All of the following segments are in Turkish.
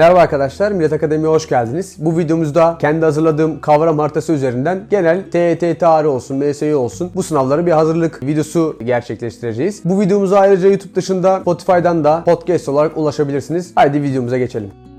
Merhaba arkadaşlar, Millet Akademi'ye hoş geldiniz. Bu videomuzda kendi hazırladığım kavram haritası üzerinden genel TET tarih olsun, MSI olsun bu sınavlara bir hazırlık videosu gerçekleştireceğiz. Bu videomuza ayrıca YouTube dışında Spotify'dan da podcast olarak ulaşabilirsiniz. Haydi videomuza geçelim.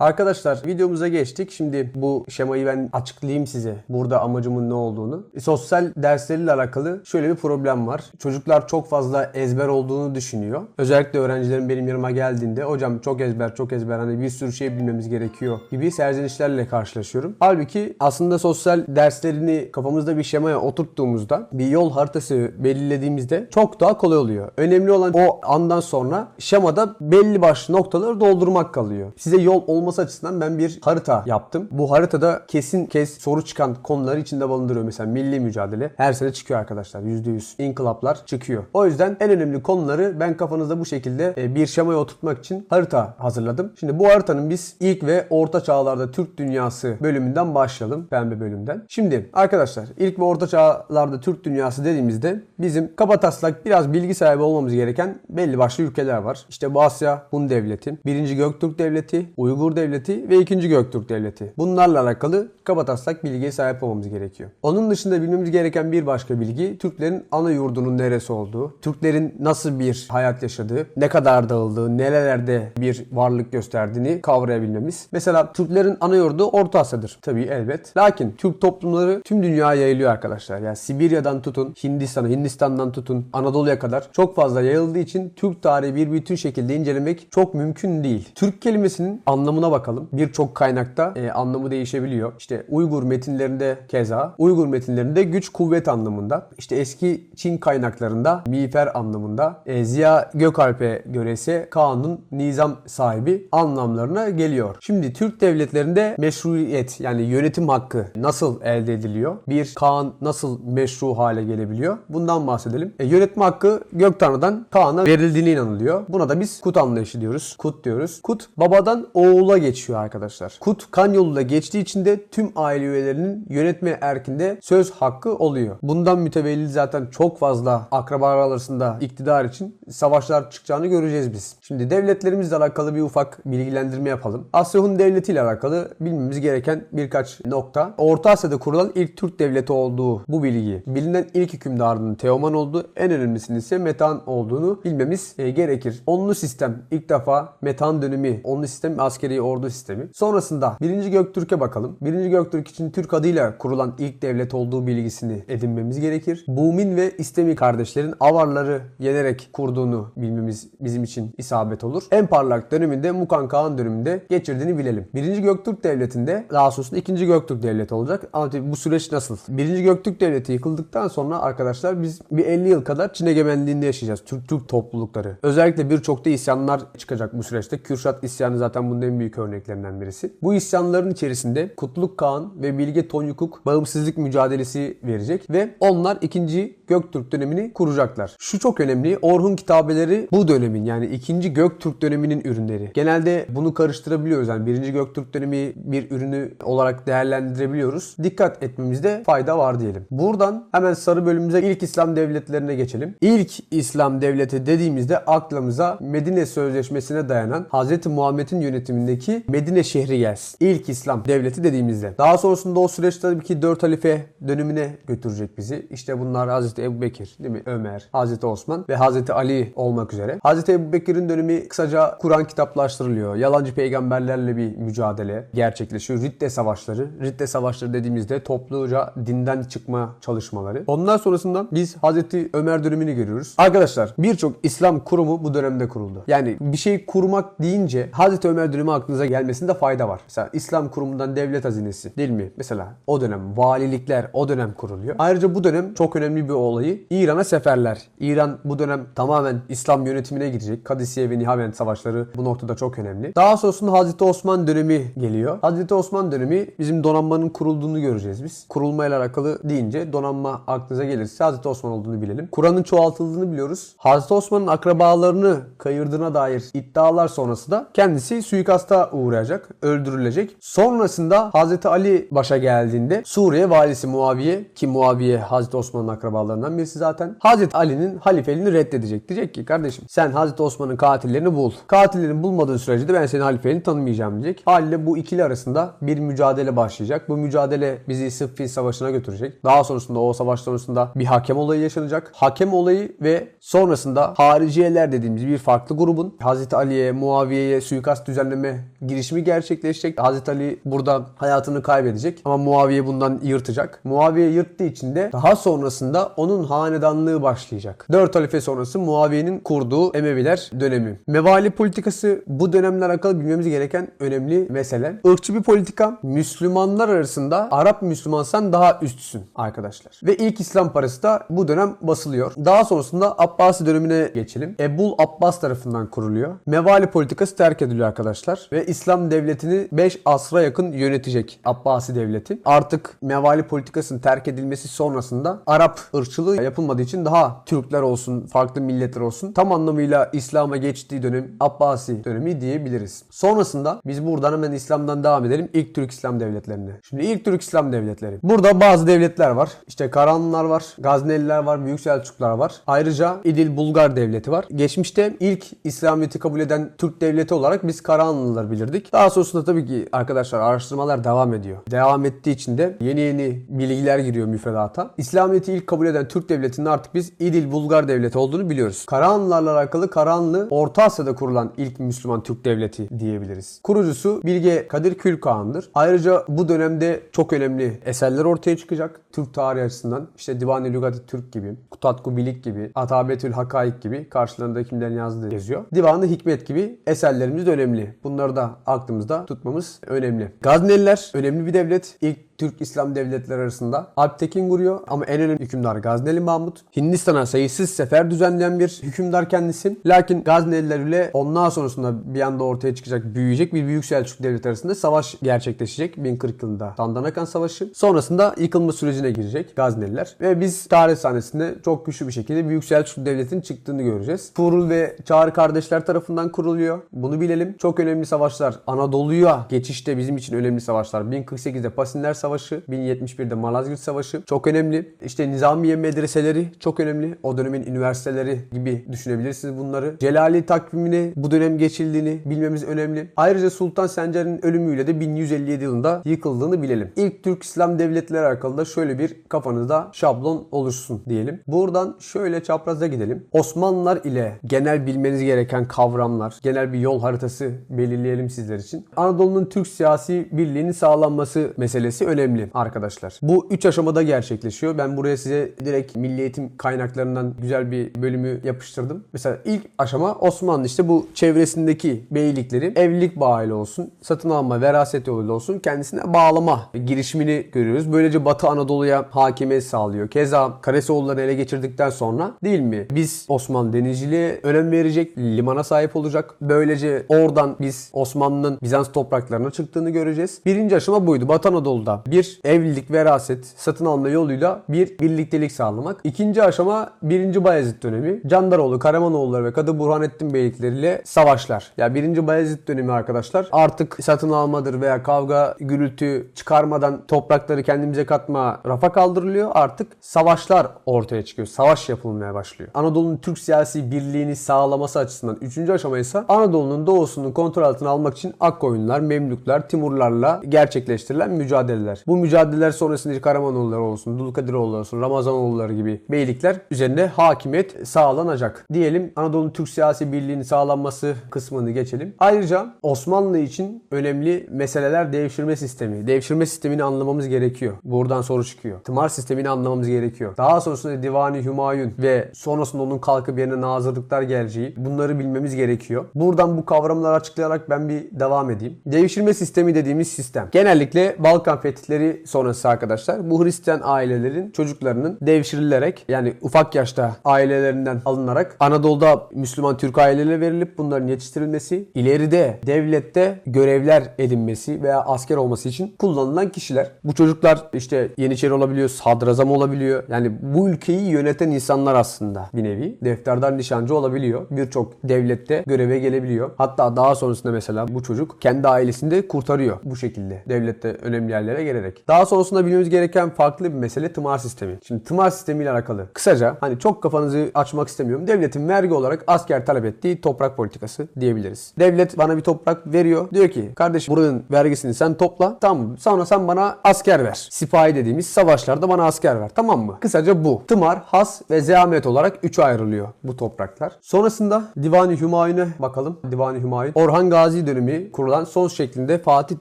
Arkadaşlar videomuza geçtik. Şimdi bu şemayı ben açıklayayım size. Burada amacımın ne olduğunu. E, Sosyal dersleriyle alakalı şöyle bir problem var. Çocuklar çok fazla ezber olduğunu düşünüyor. Özellikle öğrencilerin benim yanıma geldiğinde hocam çok ezber çok ezber hani bir sürü şey bilmemiz gerekiyor gibi serzenişlerle karşılaşıyorum. Halbuki aslında sosyal derslerini kafamızda bir şemaya oturttuğumuzda bir yol haritası belirlediğimizde çok daha kolay oluyor. Önemli olan o andan sonra şemada belli başlı noktaları doldurmak kalıyor. Size yol olması açısından ben bir harita yaptım. Bu haritada kesin kes soru çıkan konuları içinde barındırıyor. Mesela milli mücadele her sene çıkıyor arkadaşlar. %100 inkılaplar çıkıyor. O yüzden en önemli konuları ben kafanızda bu şekilde e, bir şemaya oturtmak için harita hazırladım. Şimdi bu haritanın biz ilk ve orta çağlarda Türk dünyası bölümünden başlayalım. Pembe bölümden. Şimdi arkadaşlar ilk ve orta çağlarda Türk dünyası dediğimizde bizim kabataslak biraz bilgi sahibi olmamız gereken belli başlı ülkeler var. İşte bu Asya Hun Devleti, 1. Göktürk Devleti, Uygur Devleti ve 2. Göktürk Devleti. Bunlarla alakalı kabataslak bilgiye sahip olmamız gerekiyor. Onun dışında bilmemiz gereken bir başka bilgi Türklerin ana yurdunun neresi olduğu, Türklerin nasıl bir hayat yaşadığı, ne kadar dağıldığı, nerelerde bir varlık gösterdiğini kavrayabilmemiz. Mesela Türklerin ana yurdu Orta Asya'dır. Tabii elbet. Lakin Türk toplumları tüm dünyaya yayılıyor arkadaşlar. Yani Sibirya'dan tutun, Hindistan'a, Hindistan'dan tutun, Anadolu'ya kadar çok fazla yayıldığı için Türk tarihi bir bütün şekilde incelemek çok mümkün değil. Türk kelimesinin anlamına bakalım. Birçok kaynakta e, anlamı değişebiliyor. İşte Uygur metinlerinde keza, Uygur metinlerinde güç kuvvet anlamında. İşte eski Çin kaynaklarında miğfer anlamında. E, Ziya Gökalp'e göre ise kanun, nizam sahibi anlamlarına geliyor. Şimdi Türk devletlerinde meşruiyet yani yönetim hakkı nasıl elde ediliyor? Bir Kaan nasıl meşru hale gelebiliyor? Bundan bahsedelim. E, yönetme hakkı gök tanrıdan Kaan'a verildiğine inanılıyor. Buna da biz kut anlayışı diyoruz. Kut diyoruz. Kut babadan oğula geçiyor arkadaşlar. Kut kan yoluyla geçtiği için de tüm aile üyelerinin yönetme erkinde söz hakkı oluyor. Bundan mütevelli zaten çok fazla akrabalar arasında iktidar için savaşlar çıkacağını göreceğiz biz. Şimdi devletlerimizle alakalı bir ufak bilgilendirme yapalım. Asya Hun Devleti ile alakalı bilmemiz gereken birkaç nokta. Orta Asya'da kurulan ilk Türk devleti olduğu bu bilgi. Bilinen ilk hükümdarının Teoman olduğu, en önemlisinin ise Metehan olduğunu bilmemiz e, gerekir. Onlu sistem ilk defa Metehan dönemi, onlu sistem askeri ordu sistemi. Sonrasında 1. Göktürk'e bakalım. 1. Göktürk için Türk adıyla kurulan ilk devlet olduğu bilgisini edinmemiz gerekir. Bumin ve İstemi kardeşlerin Avarları yenerek kurduğunu bilmemiz bizim için isabet olur. En parlak döneminde Mukan Kağan döneminde geçirdiğini bilelim. 1. Göktürk Devleti'nde daha sonrasında 2. Göktürk Devleti olacak. Ama bu süreç nasıl? 1. Göktürk Devleti yıkıldıktan sonra arkadaşlar biz bir 50 yıl kadar Çin egemenliğinde yaşayacağız. Türk Türk toplulukları. Özellikle birçok da isyanlar çıkacak bu süreçte. Kürşat isyanı zaten bunun en büyük örneklerinden birisi. Bu isyanların içerisinde Kutluk Kağan ve Bilge Tonyukuk bağımsızlık mücadelesi verecek ve onlar 2. Göktürk dönemini kuracaklar. Şu çok önemli. Orhun kitabeleri bu dönemin yani 2. Göktürk döneminin ürünleri. Genelde bunu karıştırabiliyoruz. Yani 1. Göktürk dönemi bir ürünü olarak değerlendirebiliyoruz. Dikkat etmemizde fayda var diyelim. Buradan hemen sarı bölümümüze ilk İslam devletlerine geçelim. İlk İslam devleti dediğimizde aklımıza Medine Sözleşmesi'ne dayanan Hz. Muhammed'in yönetimindeki Medine şehri gelsin. İlk İslam devleti dediğimizde. Daha sonrasında o süreç tabii ki 4 halife dönemine götürecek bizi. İşte bunlar Hz. Ebu Bekir, değil mi? Ömer, Hz. Osman ve Hz. Ali olmak üzere. Hz. Ebu Bekir'in dönemi kısaca Kur'an kitaplaştırılıyor. Yalancı peygamberlerle bir mücadele gerçekleşiyor. Ridde savaşları. Ridde savaşları dediğimizde topluca dinden çıkma çalışmaları. Ondan sonrasından biz Hz. Ömer dönemini görüyoruz. Arkadaşlar birçok İslam kurumu bu dönemde kuruldu. Yani bir şey kurmak deyince Hz. Ömer dönemi aklınıza gelmesinde fayda var. Mesela İslam kurumundan devlet hazinesi değil mi? Mesela o dönem valilikler o dönem kuruluyor. Ayrıca bu dönem çok önemli bir olayı İran'a seferler. İran bu dönem tamamen İslam yönetimine girecek. Kadisiye ve Nihavend savaşları bu noktada çok önemli. Daha sonrasında Hazreti Osman dönemi geliyor. Hazreti Osman dönemi bizim donanmanın kurulduğunu göreceğiz biz. Kurulmayla alakalı deyince donanma aklınıza gelirse Hazreti Osman olduğunu bilelim. Kur'an'ın çoğaltıldığını biliyoruz. Hazreti Osman'ın akrabalarını kayırdığına dair iddialar sonrası da kendisi suikasta uğrayacak, öldürülecek. Sonrasında Hazreti Ali başa geldiğinde Suriye valisi Muaviye ki Muaviye Hazreti Osman'ın akrabalarından birisi zaten. Hazreti Ali'nin halifeliğini reddedecek. Diyecek ki kardeşim sen Hazreti Osman'ın katillerini bul. Katillerini bulmadığın sürece de ben senin halifeliğini tanımayacağım diyecek. Haliyle bu ikili arasında bir mücadele başlayacak. Bu mücadele bizi Sıffin Savaşı'na götürecek. Daha sonrasında o savaş sonrasında bir hakem olayı yaşanacak. Hakem olayı ve sonrasında hariciyeler dediğimiz bir farklı grubun Hazreti Ali'ye, Muaviye'ye suikast düzenleme girişimi gerçekleşecek. Hazreti Ali burada hayatını kaybedecek ama Muaviye bundan yırtacak. Muaviye yırttığı için de daha sonrasında onun hanedanlığı başlayacak. 4 halife sonrası Muaviye'nin kurduğu Emeviler dönemi. Mevali politikası bu dönemler alakalı bilmemiz gereken önemli mesele. Irkçı bir politika. Müslümanlar arasında Arap Müslümansan daha üstsün arkadaşlar. Ve ilk İslam parası da bu dönem basılıyor. Daha sonrasında Abbasi dönemine geçelim. Ebul Abbas tarafından kuruluyor. Mevali politikası terk ediliyor arkadaşlar. Ve İslam devletini 5 asra yakın yönetecek Abbasi devleti. Artık mevali politikasının terk edilmesi sonrasında Arap ırkçılığı yapılmadığı için daha Türkler olsun, farklı milletler olsun tam anlamıyla İslam'a geçtiği dönem Abbasi dönemi diyebiliriz. Sonrasında biz buradan hemen İslam'dan devam edelim ilk Türk İslam devletlerine. Şimdi ilk Türk İslam devletleri. Burada bazı devletler var. İşte Karahanlılar var, Gazneliler var, Büyük Selçuklular var. Ayrıca İdil Bulgar devleti var. Geçmişte ilk İslamiyet'i kabul eden Türk devleti olarak biz Karahanlılar bilirdik. Daha sonrasında tabii ki arkadaşlar araştırmalar devam ediyor. Devam ettiği için de yeni yeni bilgiler giriyor müfredata. İslamiyet'i ilk kabul eden Türk devletinin artık biz İdil Bulgar devleti olduğunu biliyoruz. Karahanlılarla alakalı Karahanlı Orta Asya'da kurulan ilk Müslüman Türk devleti diyebiliriz. Kurucusu Bilge Kadir Külkağan'dır. Ayrıca bu dönemde çok önemli eserler ortaya çıkacak. Türk tarihi açısından işte Divan-ı Lügat-ı Türk gibi, Kutatku Bilik gibi, Atabetül Hakaik gibi karşılarında kimlerin yazdığı yazıyor. Divan-ı Hikmet gibi eserlerimiz de önemli. Bunları da aklımızda tutmamız önemli. Gazneliler önemli bir devlet. İlk Türk İslam devletleri arasında Alptekin kuruyor ama en önemli hükümdar Gazneli Mahmut. Hindistan'a sayısız sefer düzenleyen bir hükümdar kendisi. Lakin Gazneliler ile ondan sonrasında bir anda ortaya çıkacak, büyüyecek bir Büyük Selçuk devleti arasında savaş gerçekleşecek 1040 yılında Dandanakan Savaşı. Sonrasında yıkılma sürecine girecek Gazneliler ve biz tarih sahnesinde çok güçlü bir şekilde Büyük Selçuk devletinin çıktığını göreceğiz. Tuğrul ve Çağrı kardeşler tarafından kuruluyor. Bunu bilelim. Çok önemli savaşlar. Anadolu'ya geçişte bizim için önemli savaşlar. 1048'de Pasinler Savaşı, 1071'de Malazgirt Savaşı çok önemli. İşte Nizamiye medreseleri çok önemli. O dönemin üniversiteleri gibi düşünebilirsiniz bunları. Celali takvimini bu dönem geçildiğini bilmemiz önemli. Ayrıca Sultan Sencer'in ölümüyle de 1157 yılında yıkıldığını bilelim. İlk Türk İslam devletleri hakkında şöyle bir kafanızda şablon oluşsun diyelim. Buradan şöyle çapraza gidelim. Osmanlılar ile genel bilmeniz gereken kavramlar, genel bir yol haritası belirleyelim sizler için. Anadolu'nun Türk siyasi birliğinin sağlanması meselesi önemli arkadaşlar. Bu 3 aşamada gerçekleşiyor. Ben buraya size direkt milli eğitim kaynaklarından güzel bir bölümü yapıştırdım. Mesela ilk aşama Osmanlı işte bu çevresindeki beylikleri evlilik bağıyla olsun, satın alma, veraset yoluyla olsun kendisine bağlama girişimini görüyoruz. Böylece Batı Anadolu'ya hakimiyet sağlıyor. Keza Karasoğulları ele geçirdikten sonra değil mi? Biz Osmanlı denizciliğe önem verecek, limana sahip olacak. Böylece oradan biz Osmanlı'nın Bizans topraklarına çıktığını göreceğiz. Birinci aşama buydu. Batı Anadolu'da bir evlilik, veraset, satın alma yoluyla bir birliktelik sağlamak. İkinci aşama 1. Bayezid dönemi. Candaroğlu, Karamanoğulları ve Kadı Burhanettin beyikleriyle savaşlar. Ya 1. Bayezid dönemi arkadaşlar artık satın almadır veya kavga, gürültü çıkarmadan toprakları kendimize katma rafa kaldırılıyor. Artık savaşlar ortaya çıkıyor. Savaş yapılmaya başlıyor. Anadolu'nun Türk siyasi birliğini sağlaması açısından 3. aşama ise Anadolu'nun doğusunu kontrol altına almak için Akkoyunlar, Memlükler, Timurlarla gerçekleştirilen mücadeleler. Bu mücadeleler sonrasında Karamanoğulları olsun, Dulkadiroğulları olsun, Ramazanoğulları gibi beylikler üzerinde hakimiyet sağlanacak. Diyelim Anadolu'nun Türk siyasi birliğinin sağlanması kısmını geçelim. Ayrıca Osmanlı için önemli meseleler devşirme sistemi. Devşirme sistemini anlamamız gerekiyor. Buradan soru çıkıyor. Tımar sistemini anlamamız gerekiyor. Daha sonrasında Divani Hümayun ve sonrasında onun kalkıp yerine nazırlıklar geleceği bunları bilmemiz gerekiyor. Buradan bu kavramları açıklayarak ben bir devam edeyim. Devşirme sistemi dediğimiz sistem. Genellikle Balkan fetihleri sonrası arkadaşlar bu Hristiyan ailelerin çocuklarının devşirilerek yani ufak yaşta ailelerinden alınarak Anadolu'da Müslüman Türk aileleri verilip bunların yetiştirilmesi, ileride devlette görevler edinmesi veya asker olması için kullanılan kişiler. Bu çocuklar işte Yeniçeri olabiliyor, sadrazam olabiliyor. Yani bu ülkeyi yöneten insanlar aslında bir nevi. Defterdar nişancı olabiliyor. Birçok devlette göreve gelebiliyor. Hatta daha sonrasında mesela bu çocuk kendi ailesini de kurtarıyor bu şekilde. Devlette önemli yerlere gelerek. Daha sonrasında bilmemiz gereken farklı bir mesele tımar sistemi. Şimdi tımar sistemiyle alakalı kısaca hani çok kafanızı açmak istemiyorum. Devletin vergi olarak asker talep ettiği toprak politikası diyebiliriz. Devlet bana bir toprak veriyor. Diyor ki kardeşim buranın vergisini sen topla. Tamam sonra sen bana asker ver. Sipahi dediğimiz savaşlarda bana asker ver. Tamam mı? Kısaca bu. Tımar, has ve zeamet olarak üçe ayrılıyor bu topraklar. Sonrasında Divan-ı Hümayun'a bakalım. Divan-ı Hümayun. Orhan Gazi dönemi kurulan son şeklinde Fatih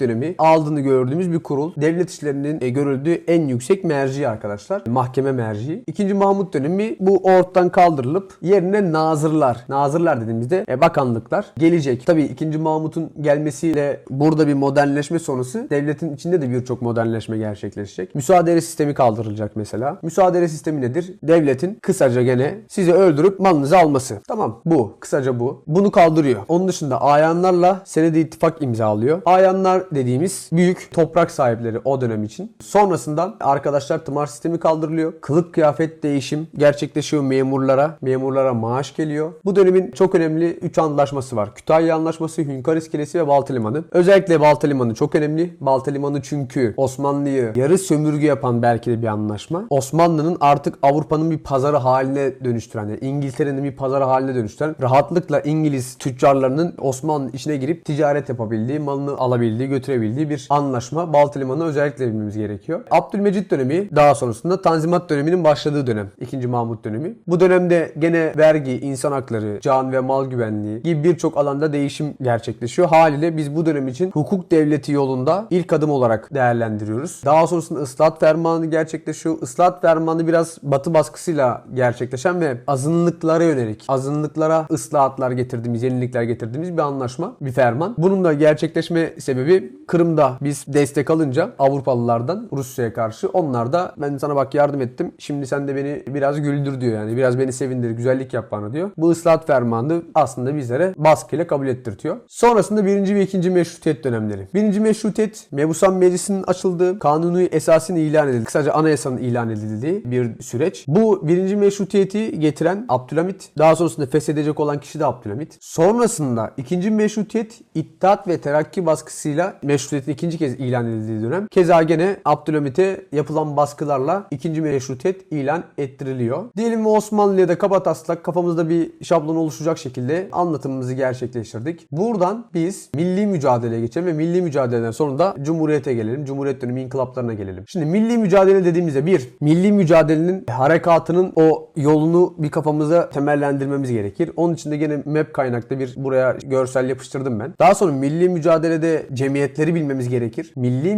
dönemi aldığını gördüğümüz bir kurul. Devlet işlerinin e, görüldüğü en yüksek merci arkadaşlar. Mahkeme merci. İkinci Mahmut dönemi bu ortadan kaldırılıp yerine nazırlar. Nazırlar dediğimizde e, bakanlıklar gelecek. Tabii 2. Mahmut'un gelmesiyle burada bir modernleşme sonrası devletin içinde de birçok modernleşme gerçekleşecek. Müsaade sistemi kaldırılacak mesela. Müsaade sistemi nedir? Devletin kısaca gene sizi öldürüp malınızı alması. Tamam bu. Kısaca bu. Bunu kaldırıyor. Onun dışında ayanlarla senedi ittifak imzalıyor. Ayanlar dediğimiz büyük toprak sahipleri o dönem için. Sonrasında arkadaşlar tımar sistemi kaldırılıyor. Kılık kıyafet değişim gerçekleşiyor memurlara. Memurlara maaş geliyor. Bu dönemin çok önemli 3 anlaşması var. Kütahya Anlaşması, Hünkar İskelesi ve Balta Limanı. Özellikle Balta Limanı çok önemli. Balta Limanı çünkü Osmanlı'yı yarı sömürge yapan belki de bir anlaşma. Osmanlı'nın artık Avrupa'nın bir pazarı haline dönüştüren, yani İngiltere'nin bir pazarı haline dönüştüren, rahatlıkla İngiliz tüccarlarının Osmanlı içine girip ticaret yapabildiği, malını alabildiği, götürebildiği bir anlaşma. Balta Limanı özellikle bilmemiz gerekiyor. Abdülmecit dönemi daha sonrasında Tanzimat döneminin başladığı dönem. 2. Mahmut dönemi. Bu dönemde gene vergi, insan hakları, can ve mal güvenliği gibi birçok alanda değişim gerçekleşiyor. Haliyle biz bu dönem için hukuk devleti yolunda ilk adım olarak değerlendiriyoruz. Daha sonrasında ıslahat fermanı gerçekleşiyor. Islahat fermanı biraz batı baskısıyla gerçekleşen ve azınlıklara yönelik, azınlıklara ıslahatlar getirdiğimiz, yenilikler getirdiğimiz bir anlaşma, bir ferman. Bunun da gerçekleşme sebebi Kırım'da biz destek alınca Avrupalılardan Rusya'ya karşı onlar da ben sana bak yardım ettim. Şimdi sen de beni biraz güldür diyor yani. Biraz beni sevindir, güzellik yap bana diyor. Bu ıslahat fermanı aslında bizlere baskıyla kabul ettirtiyor. Sonrasında birinci ve ikinci meşrutiyet dönemleri. Birinci meşrutiyet Mebusan Meclisi'nin açıldığı, kanunu esasin ilan edildi. Kısaca anayasanın ilan edildiği bir süreç. Bu birinci meşrutiyeti getiren Abdülhamit. Daha sonrasında feshedecek olan kişi de Abdülhamit. Sonrasında ikinci meşrutiyet İttihat ve Terakki baskısıyla meşrutiyetin ikinci kez ilan edildiği dönem. Keza gene Abdülhamit'e yapılan baskılarla ikinci meşrutiyet ilan ettiriliyor. Diyelim Osmanlı'ya da kaba taslak kafamızda bir şablon oluşacak şekilde anlatımımızı gerçekleştirdik. Buradan biz milli mücadeleye geçelim ve milli mücadeleden sonra da Cumhuriyete gelelim. Cumhuriyet dönemi inkılaplarına gelelim. Şimdi milli mücadele dediğimizde bir, milli mücadelenin harekatının o yolunu bir kafamıza temellendirmemiz gerekir. Onun için de gene map kaynakta bir buraya görsel yapıştırdım ben. Daha sonra milli mücadelede cemiyetleri bilmemiz gerekir. Milli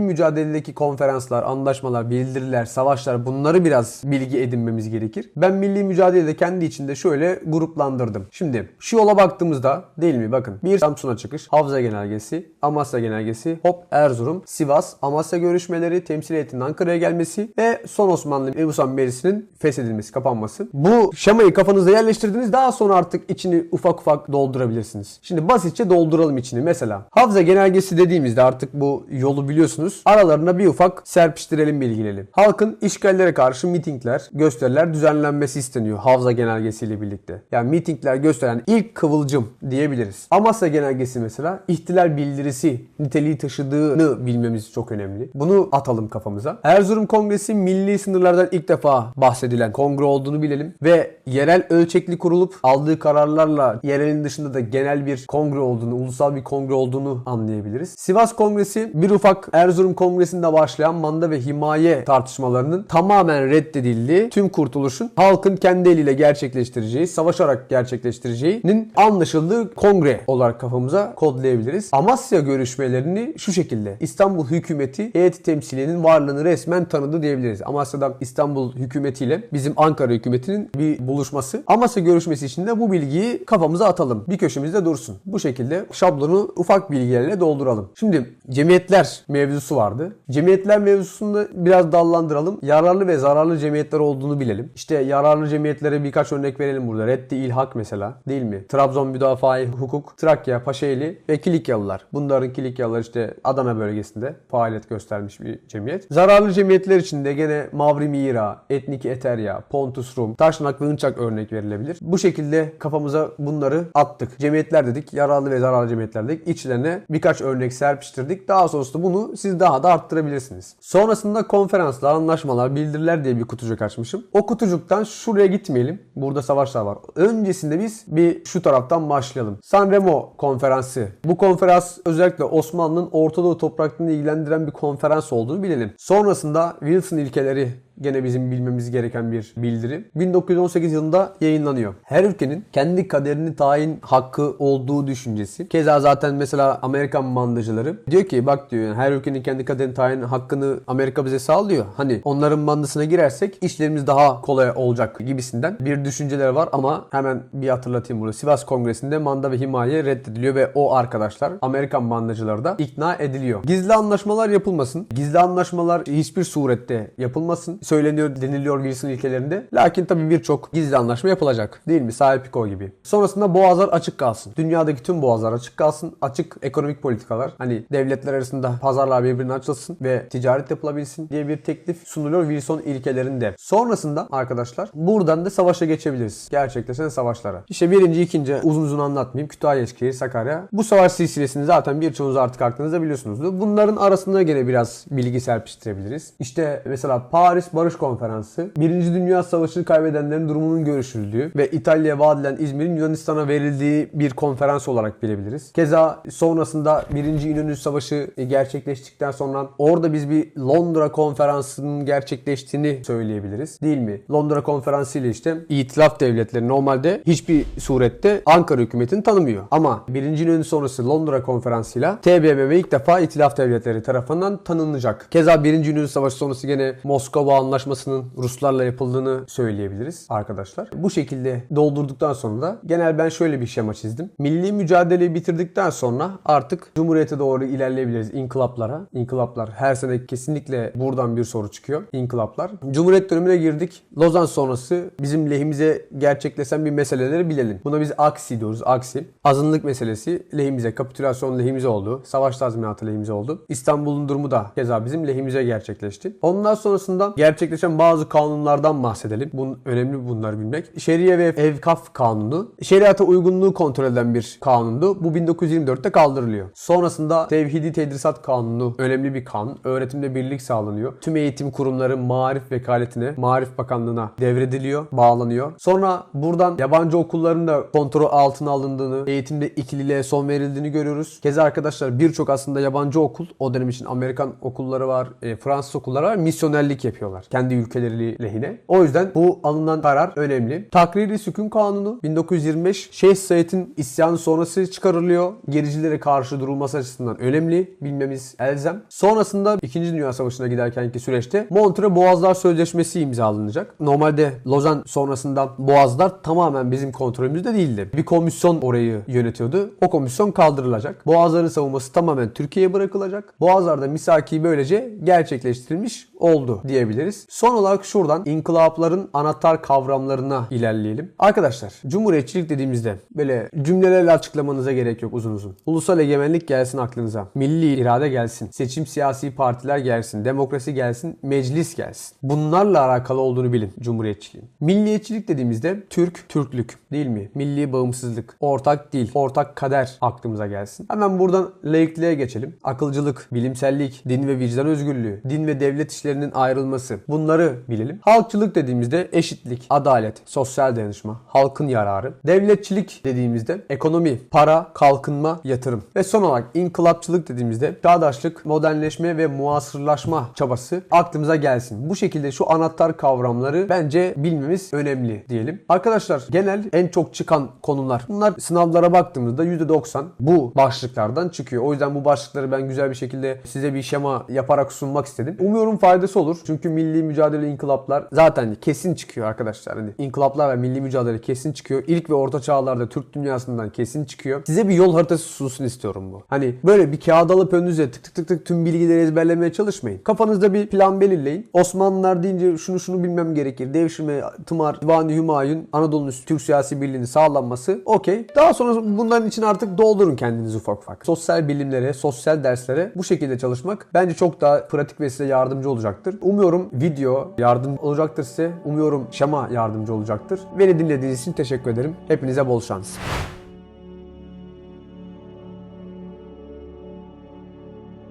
mücadeledeki konferanslar, anlaşmalar, bildiriler, savaşlar bunları biraz bilgi edinmemiz gerekir. Ben milli mücadelede kendi içinde şöyle gruplandırdım. Şimdi şu yola baktığımızda değil mi? Bakın bir Samsun'a çıkış, Havza Genelgesi, Amasya Genelgesi, hop Erzurum, Sivas, Amasya görüşmeleri, temsil heyetinin Ankara'ya gelmesi ve son Osmanlı Mebusan Meclisi'nin feshedilmesi, kapanması. Bu şemayı kafanızda yerleştirdiniz. Daha sonra artık içini ufak ufak doldurabilirsiniz. Şimdi basitçe dolduralım içini. Mesela Havza Genelgesi dediğimizde artık bu yolu biliyorsunuz. Aralarına bir ufak serpiştirelim bilgilerini. Halkın işgallere karşı mitingler, gösteriler düzenlenmesi isteniyor Havza Genelgesi ile birlikte. Yani mitingler gösteren ilk kıvılcım diyebiliriz. Amasya Genelgesi mesela ihtilal bildirisi niteliği taşıdığını bilmemiz çok önemli. Bunu atalım kafamıza. Erzurum Kongresi milli sınırlardan ilk defa bahsedilen kongre olduğunu bilelim ve yerel ölçekli kurulup aldığı kararlarla yerelin dışında da genel bir kongre olduğunu, ulusal bir kongre olduğunu anlayabiliriz. Sivas Kongresi bir ufak Erzurum Kongresi'nde başlayan manda ve himaye tartışmalarının tamamen reddedildiği, tüm kurtuluşun halkın kendi eliyle gerçekleştireceği, savaşarak gerçekleştireceğinin anlaşıldığı kongre olarak kafamıza kodlayabiliriz. Amasya görüşmelerini şu şekilde İstanbul hükümeti heyet temsiliyenin varlığını resmen tanıdı diyebiliriz. Amasya'da İstanbul hükümetiyle bizim Ankara hükümetinin bir buluşması. Amasya görüşmesi için de bu bilgiyi kafamıza atalım. Bir köşemizde dursun. Bu şekilde şablonu ufak bilgilerle dolduralım. Şimdi cemiyetler mevzusu vardı. Cemiyetler mevzusunda biraz dallandıralım. Yararlı ve zararlı cemiyetler olduğunu bilelim. İşte yararlı cemiyetlere birkaç örnek verelim burada. Reddi İlhak mesela değil mi? Trabzon Müdafaa-i Hukuk, Trakya, Paşaeli ve Kilikyalılar. Bunların Kilikyalılar işte Adana bölgesinde faaliyet göstermiş bir cemiyet. Zararlı cemiyetler içinde gene Mavri Mira, Etnik Eterya, Pontus Rum, Taşnak ve Hınçak örnek verilebilir. Bu şekilde kafamıza bunları attık. Cemiyetler dedik, yararlı ve zararlı cemiyetler dedik. İçlerine birkaç örnek serpiştirdik. Daha sonrasında bunu siz daha da arttırabilirsiniz. Sonrasında konferanslar, anlaşmalar, bildiriler diye bir kutucuk açmışım. O kutucuktan şuraya gitmeyelim. Burada savaşlar var. Öncesinde biz bir şu taraftan başlayalım. Sanremo konferansı. Bu konferans özellikle Osmanlı'nın Orta Doğu topraklarını ilgilendiren bir konferans olduğunu bilelim. Sonrasında Wilson ilkeleri gene bizim bilmemiz gereken bir bildiri. 1918 yılında yayınlanıyor. Her ülkenin kendi kaderini tayin hakkı olduğu düşüncesi. Keza zaten mesela Amerikan mandacıları diyor ki bak diyor yani her ülkenin kendi kaderini tayin hakkını Amerika bize sağlıyor. Hani onların mandasına girersek işlerimiz daha kolay olacak gibisinden bir düşünceler var ama hemen bir hatırlatayım burada. Sivas Kongresi'nde manda ve himaye reddediliyor ve o arkadaşlar Amerikan mandacıları da ikna ediliyor. Gizli anlaşmalar yapılmasın. Gizli anlaşmalar hiçbir surette yapılmasın söyleniyor deniliyor Wilson ilkelerinde. Lakin tabii birçok gizli anlaşma yapılacak. Değil mi? Sahip Piko gibi. Sonrasında boğazlar açık kalsın. Dünyadaki tüm boğazlar açık kalsın. Açık ekonomik politikalar. Hani devletler arasında pazarlar birbirine açılsın ve ticaret yapılabilsin diye bir teklif sunuluyor Wilson ilkelerinde. Sonrasında arkadaşlar buradan da savaşa geçebiliriz. Gerçekleşen savaşlara. İşte birinci, ikinci uzun uzun anlatmayayım. Kütahya, Eskişehir, Sakarya. Bu savaş silsilesini zaten birçoğunuz artık aklınızda biliyorsunuzdur. Bunların arasında gene biraz bilgi serpiştirebiliriz. İşte mesela Paris Barış Konferansı, Birinci Dünya Savaşı'nı kaybedenlerin durumunun görüşüldüğü ve İtalya'ya vaat edilen İzmir'in Yunanistan'a verildiği bir konferans olarak bilebiliriz. Keza sonrasında Birinci İnönü Savaşı gerçekleştikten sonra orada biz bir Londra Konferansı'nın gerçekleştiğini söyleyebiliriz. Değil mi? Londra Konferansı ile işte İtilaf devletleri normalde hiçbir surette Ankara hükümetini tanımıyor. Ama Birinci İnönü sonrası Londra Konferansı'yla TBMM ilk defa İtilaf devletleri tarafından tanınacak. Keza Birinci İnönü Savaşı sonrası gene Moskova Anlaşması'nın Ruslarla yapıldığını söyleyebiliriz arkadaşlar. Bu şekilde doldurduktan sonra da genel ben şöyle bir şema çizdim. Milli mücadeleyi bitirdikten sonra artık Cumhuriyete doğru ilerleyebiliriz inkılaplara. İnkılaplar her sene kesinlikle buradan bir soru çıkıyor. İnkılaplar. Cumhuriyet dönemine girdik. Lozan sonrası bizim lehimize gerçekleşen bir meseleleri bilelim. Buna biz aksi diyoruz. Aksi. Azınlık meselesi lehimize, kapitülasyon lehimize oldu. Savaş tazminatı lehimize oldu. İstanbul'un durumu da keza bizim lehimize gerçekleşti. Ondan sonrasında gerçekleşen bazı kanunlardan bahsedelim. Bunun önemli bunları bilmek. Şeriye ve Evkaf Kanunu. Şeriata uygunluğu kontrol eden bir kanundu. Bu 1924'te kaldırılıyor. Sonrasında Tevhidi Tedrisat Kanunu önemli bir kanun. Öğretimde birlik sağlanıyor. Tüm eğitim kurumları marif vekaletine, Marif Bakanlığı'na devrediliyor, bağlanıyor. Sonra buradan yabancı okulların da kontrol altına alındığını, eğitimde ikililiğe son verildiğini görüyoruz. Keza arkadaşlar birçok aslında yabancı okul, o dönem için Amerikan okulları var, e, Fransız okulları var, misyonerlik yapıyorlar. Kendi ülkeleri lehine. O yüzden bu alınan karar önemli. Takriri Sükun Kanunu 1925 Şeyh Said'in isyanı sonrası çıkarılıyor. Gericilere karşı durulması açısından önemli. Bilmemiz elzem. Sonrasında 2. Dünya Savaşı'na giderkenki süreçte Montreux Boğazlar Sözleşmesi imzalanacak. Normalde Lozan sonrasında Boğazlar tamamen bizim kontrolümüzde değildi. Bir komisyon orayı yönetiyordu. O komisyon kaldırılacak. Boğazların savunması tamamen Türkiye'ye bırakılacak. Boğazlarda misaki böylece gerçekleştirilmiş oldu diyebiliriz. Son olarak şuradan inkılapların anahtar kavramlarına ilerleyelim. Arkadaşlar cumhuriyetçilik dediğimizde böyle cümlelerle açıklamanıza gerek yok uzun uzun. Ulusal egemenlik gelsin aklınıza. Milli irade gelsin. Seçim siyasi partiler gelsin. Demokrasi gelsin. Meclis gelsin. Bunlarla alakalı olduğunu bilin cumhuriyetçiliğin. Milliyetçilik dediğimizde Türk, Türklük değil mi? Milli bağımsızlık, ortak dil, ortak kader aklımıza gelsin. Hemen buradan laikliğe geçelim. Akılcılık, bilimsellik, din ve vicdan özgürlüğü, din ve devlet işlerinin ayrılması. Bunları bilelim. Halkçılık dediğimizde eşitlik, adalet, sosyal dayanışma, halkın yararı. Devletçilik dediğimizde ekonomi, para, kalkınma, yatırım. Ve son olarak inkılapçılık dediğimizde çağdaşlık, modernleşme ve muasırlaşma çabası aklımıza gelsin. Bu şekilde şu anahtar kavramları bence bilmemiz önemli diyelim. Arkadaşlar genel en çok çıkan konular. Bunlar sınavlara baktığımızda %90 bu başlıklardan çıkıyor. O yüzden bu başlıkları ben güzel bir şekilde size bir şema yaparak sunmak istedim. Umuyorum faydası olur. Çünkü milli mücadele inkılaplar zaten kesin çıkıyor arkadaşlar. Hani inkılaplar ve milli mücadele kesin çıkıyor. İlk ve orta çağlarda Türk dünyasından kesin çıkıyor. Size bir yol haritası sunsun istiyorum bu. Hani böyle bir kağıt alıp önünüze tık tık tık tık tüm bilgileri ezberlemeye çalışmayın. Kafanızda bir plan belirleyin. Osmanlılar deyince şunu şunu bilmem gerekir. Devşirme, tımar, Divani Hümayun, Anadolu'nun Türk siyasi birliğinin sağlanması okey. Daha sonra bunların için artık doldurun kendinizi ufak ufak. Sosyal bilimlere, sosyal derslere bu şekilde çalışmak bence çok daha pratik ve size yardımcı olacaktır. Umuyorum video yardımcı olacaktır size. Umuyorum şema yardımcı olacaktır. Beni dinlediğiniz için teşekkür ederim. Hepinize bol şans.